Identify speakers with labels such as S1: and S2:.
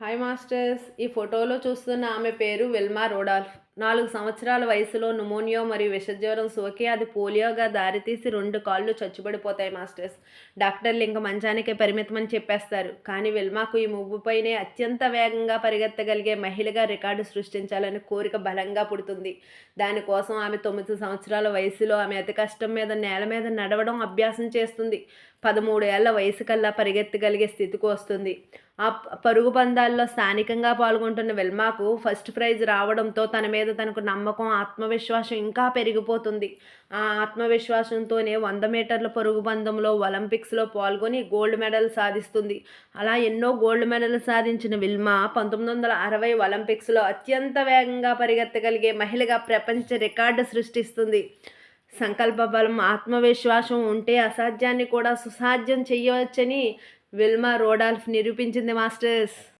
S1: Hi masters ఈ ఫోటోలో చూస్తున్న ఆమె పేరు వెల్మా రోడాల్ఫ్. నాలుగు సంవత్సరాల వయసులో నుమోనియో మరియు విషజ్వరం సోకి అది పోలియోగా దారితీసి రెండు కాళ్ళు చచ్చుబడిపోతాయి మాస్టర్స్. డాక్టర్లు ఇంకా మంచానికే పరిమితమని చెప్పేస్తారు. కానీ విల్మాకు ఈ ముగ్గుపైనే అత్యంత వేగంగా పరిగెత్తగలిగే మహిళగా రికార్డు సృష్టించాలని కోరిక బలంగా పుడుతుంది. దానికోసం ఆమె తొమ్మిది సంవత్సరాల వయసులో ఆమె అతి కష్టం మీద నేల మీద నడవడం అభ్యాసం చేస్తుంది. పదమూడు ఏళ్ళ వయసు కల్లా పరిగెత్తగలిగే స్థితికి వస్తుంది. ఆ పరుగు పందాల్లో స్థానికంగా పాల్గొంటున్న వెల్మాకు ఫస్ట్ ప్రైజ్ రావడంతో తన మీద మీద తనకు నమ్మకం ఆత్మవిశ్వాసం ఇంకా పెరిగిపోతుంది. ఆ ఆత్మవిశ్వాసంతోనే వంద మీటర్ల పరుగు పందెంలో ఒలింపిక్స్లో పాల్గొని గోల్డ్ మెడల్ సాధిస్తుంది. అలా ఎన్నో గోల్డ్ మెడల్ సాధించిన విల్మా పంతొమ్మిది వందల అరవై ఒలింపిక్స్లో అత్యంత వేగంగా పరిగెత్తగలిగే మహిళగా ప్రపంచ రికార్డు సృష్టిస్తుంది. సంకల్ప బలం ఆత్మవిశ్వాసం ఉంటే అసాధ్యాన్ని కూడా సుసాధ్యం చేయవచ్చని విల్మా రోడాల్ఫ్ నిరూపించింది మాస్టర్స్.